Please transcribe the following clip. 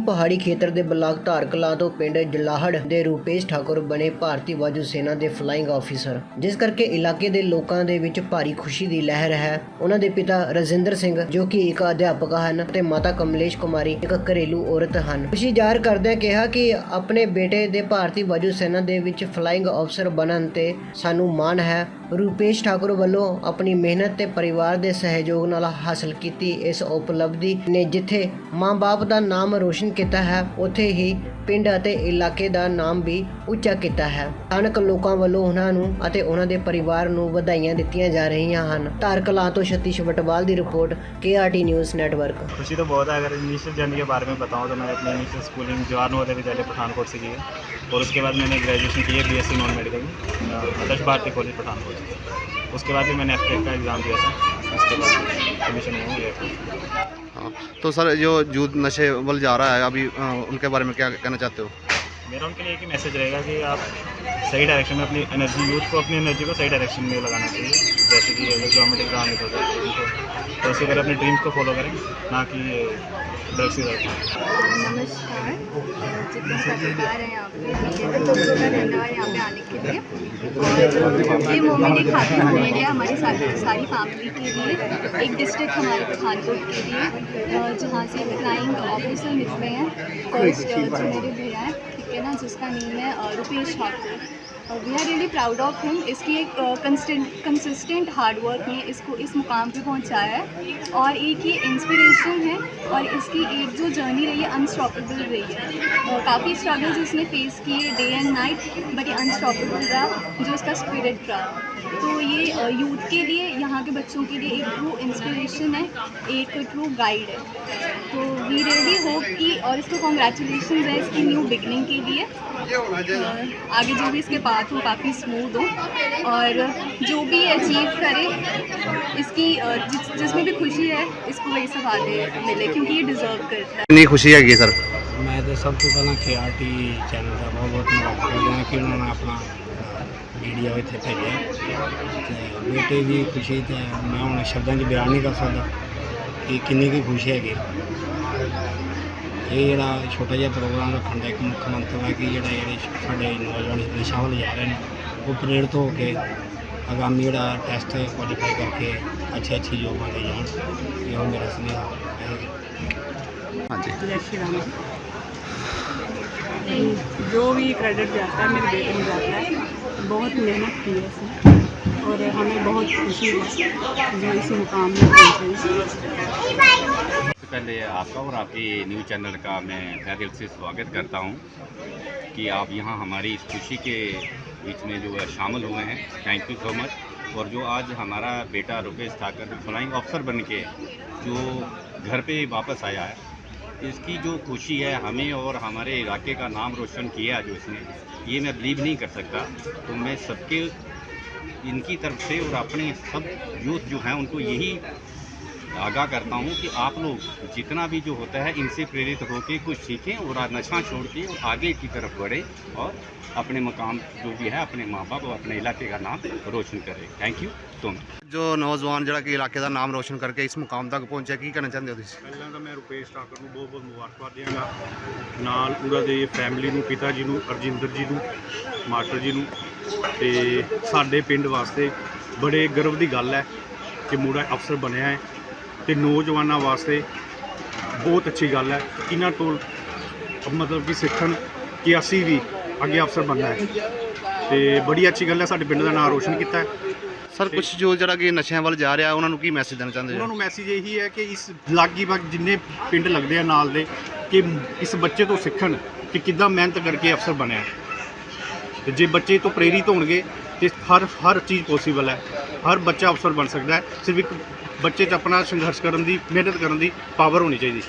ਨੀਮ ਪਹਾੜੀ ਖੇਤਰ ਦੇ ਬਲਾਕ ਧਾਰਕਲਾ ਤੋਂ ਪਿੰਡ ਜਲਾਹੜ ਦੇ ਰੂਪੇਸ਼ ਠਾਕੁਰ ਬਣੇ ਭਾਰਤੀ ਵਾਯੂ ਸੈਨਾ ਦੇ ਫਲਾਈਂਗ ਆਫੀਸਰ ਜਿਸ ਕਰਕੇ ਇਲਾਕੇ ਦੇ ਲੋਕਾਂ ਦੇ ਵਿੱਚ ਭਾਰੀ ਖੁਸ਼ੀ ਦੀ ਲਹਿਰ ਹੈ। ਉਹਨਾਂ ਦੇ ਪਿਤਾ ਰਜਿੰਦਰ ਸਿੰਘ, ਜੋ ਕਿ ਇੱਕ ਅਧਿਆਪਕ ਹਨ, ਤੇ ਮਾਤਾ ਕਮਲੇਸ਼ ਕੁਮਾਰੀ, ਇੱਕ ਘਰੇਲੂ ਔਰਤ ਹਨ। ਖੁਸ਼ੀ ਜ਼ਾਹਰ ਕਰਦਿਆਂ ਕਿਹਾ ਕਿ ਆਪਣੇ ਬੇਟੇ ਦੇ ਭਾਰਤੀ ਵਾਯੂ ਸੈਨਾ ਦੇ ਵਿੱਚ ਫਲਾਈਂਗ ਅਫਸਰ ਬਣਨ ਤੇ ਸਾਨੂੰ ਮਾਣ ਹੈ। ਰੂਪੇਸ਼ ਠਾਕੁਰ ਵੱਲੋਂ ਆਪਣੀ ਮਿਹਨਤ ਤੇ ਪਰਿਵਾਰ ਦੇ ਸਹਿਯੋਗ ਨਾਲ ਹਾਸਲ ਕੀਤੀ ਇਸ ਉਪਲਬਧੀ ਨੇ ਜਿੱਥੇ ਮਾਂ-ਬਾਪ ਦਾ ਨਾਮ ਰੋਸ਼ਨ ਕੀਤਾ ਹੈ, ਉੱਥੇ ਹੀ ਪਿੰਡ ਅਤੇ ਇਲਾਕੇ ਦਾ ਨਾਮ ਵੀ ਉੱਚਾ ਕੀਤਾ ਹੈ ਸਥਾਨਕ ਲੋਕਾਂ ਵੱਲੋਂ ਉਹਨਾਂ ਨੂੰ ਅਤੇ ਉਹਨਾਂ ਦੇ ਪਰਿਵਾਰ ਨੂੰ ਵਧਾਈਆਂ ਦਿੱਤੀਆਂ ਜਾ ਰਹੀਆਂ ਹਨ ਧਾਰਕਲਾਂ ਤੋਂ ਸਤੀਸ਼ ਵਟਵਾਲ ਦੀ ਰਿਪੋर्ट केआरटी न्यूज़ नेटवर्क खुशी तो बहुत है अगर इनिशियल जर्नी के बारे में बताऊँ तो मैंने अपनी इनिशियल स्कूलिंग जवाहर नवोदय विद्यालय पठानकोट से की है और उसके बाद मैंने ग्रेजुएशन की है बीएससी नॉन मेडिकल में आदर्श भारती कॉलेज पठानकोट से उसके बाद भी मैंने एफ का एग्ज़ाम दिया था हाँ, तो सर जो यूथ नशे बल जा रहा है अभी उनके बारे में क्या कहना चाहते हो? मेरा उनके लिए एक ही मैसेज रहेगा कि आप सही डायरेक्शन में अपनी एनर्जी यूथ को अपनी एनर्जी को सही डायरेक्शन में लगाना चाहिए। जैसे कि अगर गवर्नमेंट एग्ज़ाम निकलता है तो तो उसी तरह अपने ड्रीम्स को फॉलो करें, ना कि ड्रग्स हैं का धन्यवाद यहाँ पे आने के लिए। ये मोमेंट एक है सारी फैमिली के लिए, एक डिस्ट्रिक्ट हमारे के लिए जहाँ से हैं मेरे ठीक है ना, जिसका नेम है Rupesh Thakur. We are really proud of him इसकी एक कंसिस्टेंट हार्ड वर्क ने इसको, इस मुकाम पे पहुँचाया है। और एक ये इंस्पिरेशन है और इसकी एक जो जर्नी रही है अनस्टॉपेबल रही है। काफ़ी स्ट्रगल्स इसने फेस किए डे एंड नाइट बट ये अनस्टॉपेबल रहा, जो इसका स्पिरिट रहा। तो ये यूथ के लिए, यहाँ के बच्चों के लिए एक ट्रू इंस्पिरेशन है, एक ट्रू गाइड है। तो वी रियली होप कि, और इसको कॉन्ग्रेचुलेशन है इसकी न्यू बिगनिंग के लिए। आगे जो भी इसके हाथ हो काफ़ी स्मूथ हो और जो भी अचीव करे इसकी जिस जिसमें भी खुशी है इसको वही सब आगे मिले क्योंकि ये डिज़र्व करता है। नहीं खुशी है सर? मैं तो सबसे पहला के आर टी चैनल का बहुत बहुत मुबारक कि उन्होंने अपना मीडिया इतने भेजा तो बेटे की खुशी तो मैं हूँ शब्दों की बयान नहीं कर सकता कि किन्नी की खुशी है ਇਹ ਜਿਹੜਾ ਛੋਟਾ ਜਿਹਾ ਪ੍ਰੋਗਰਾਮ ਰੱਖਣ ਦਾ ਇੱਕ ਮੁੱਖ ਮੰਤਵ ਹੈ ਕਿ ਜਿਹੜਾ ਜਿਹੜੇ ਸਾਡੇ ਨੌਜਵਾਨ ਇਸ ਨਸ਼ਾ ਵੱਲ ਜਾ ਰਹੇ ਨੇ ਉਹ ਪ੍ਰੇਰਿਤ ਹੋ ਕੇ ਆਗਾਮੀ ਜਿਹੜਾ ਟੈਸਟ ਕੁਆਲੀਫਾਈ ਕਰਕੇ ਅੱਛੇ ਅੱਛੇ ਜੋਬਾਂ ਦੇ ਜਾਣ ਇਹ ਉਹ ਮੇਰਾ ਸੁਨੇਹਾ ਹੈ हाँ जी जय श्री राम जो भी क्रेडिट जाता है मेरे बेटे में जाता है बहुत मेहनत की है इसने और हमें बहुत खुशी है जो इस मुकाम में पहुँचे सबसे पहले आपका और आपके न्यूज़ चैनल का मैं तहे दिल से स्वागत करता हूँ कि आप यहाँ हमारी इस खुशी के बीच में जो है शामिल हुए हैं। थैंक यू सो मच और जो आज हमारा बेटा रुपेश ठाकर फ्लाइंग ऑफिसर बन के जो घर पे वापस आया है, इसकी जो खुशी है हमें और हमारे इलाके का नाम रोशन किया जो इसने, ये मैं बिलीव नहीं कर सकता। तो मैं सबके इनकी तरफ़ से और अपने सब यूथ जो हैं, उनको यही आगाह करता हूँ कि आप लोग जितना भी जो होता है इनसे प्रेरित होकर कुछ सीखें और आज नशा छोड़ के और आगे की तरफ बढ़े और अपने मकाम जो भी है अपने माँ बाप और अपने इलाके का नाम रोशन करें थैंक यू सो मच ਜੋ ਨੌਜਵਾਨ ਜਿਹੜਾ ਕਿ ਇਲਾਕੇ ਦਾ ਨਾਮ ਰੋਸ਼ਨ ਕਰਕੇ ਇਸ ਮੁਕਾਮ ਤੱਕ ਪਹੁੰਚਿਆ ਕੀ ਕਹਿਣਾ ਚਾਹੁੰਦੇ ਹੋ ਤੁਸੀਂ ਪਹਿਲਾਂ ਤਾਂ ਮੈਂ ਰੁਪੇਸ਼ ਠਾਕੁਰ ਨੂੰ ਬਹੁਤ ਬਹੁਤ ਮੁਬਾਰਕਬਾਦ ਦਿਆਂਗਾ ਨਾਲ ਉਹਨਾਂ ਦੇ ਫੈਮਿਲੀ ਨੂੰ ਪਿਤਾ ਜੀ ਨੂੰ ਅਰਜਿੰਦਰ ਜੀ ਨੂੰ ਮਾਸਟਰ ਜੀ ਨੂੰ ਤੇ ਸਾਡੇ ਪਿੰਡ ਵਾਸਤੇ ਬੜੇ ਗਰਵ ਦੀ ਗੱਲ ਹੈ ਕਿ ਮੁੰਡਾ ਅਫਸਰ ਬਣਿਆ ਹੈ ਤੇ ਨੌਜਵਾਨਾਂ ਵਾਸਤੇ ਬਹੁਤ ਅੱਛੀ ਗੱਲ ਹੈ। ਇਹਨਾਂ ਤੋਂ ਮਤਲਬ ਕਿ ਸਿੱਖਣ ਕਿ ਅਸੀਂ ਵੀ ਅੱਗੇ ਅਫਸਰ ਬਣਨਾ ਹੈ। ਤੇ ਬੜੀ ਅੱਛੀ ਗੱਲ ਹੈ ਸਾਡੇ ਪਿੰਡ ਦਾ ਨਾਮ ਰੋਸ਼ਨ ਕੀਤਾ ਹੈ। ਸਰ ਕੁਝ ਜੋ ਜਿਹੜਾ ਕਿ ਨਸ਼ਿਆਂ ਵੱਲ ਜਾ ਰਿਹਾ ਉਹਨਾਂ ਨੂੰ ਕੀ ਮੈਸੇਜ ਦੇਣਾ ਚਾਹੁੰਦੇ ਉਹਨਾਂ ਹੋ ਨੂੰ ਮੈਸੇਜ ਇਹੀ ਹੈ ਕਿ ਇਸ ਲਾਗੀ ਬਾਗ ਜਿੰਨੇ ਪਿੰਡ ਲੱਗਦੇ ਆ ਨਾਲ ਦੇ ਕਿ ਇਸ ਬੱਚੇ ਤੋਂ ਸਿੱਖਣ ਕਿ ਕਿੱਦਾਂ ਮਿਹਨਤ ਕਰਕੇ ਅਫਸਰ ਬਣਿਆ। ਤੇ ਜੇ ਬੱਚੇ ਤੋਂ ਪ੍ਰੇਰਿਤ ਹੋਣਗੇ, ਤੇ ਹਰ ਹਰ ਚੀਜ਼ ਪੋਸੀਬਲ ਹੈ। ਹਰ ਬੱਚਾ ਅਫਸਰ ਬਣ ਸਕਦਾ ਹੈ। ਸਿਰਫ ਇੱਕ ਬੱਚੇ 'ਚ ਆਪਣਾ ਸੰਘਰਸ਼ ਕਰਨ ਦੀ, ਮਿਹਨਤ ਕਰਨ ਦੀ ਪਾਵਰ ਹੋਣੀ ਚਾਹੀਦੀ।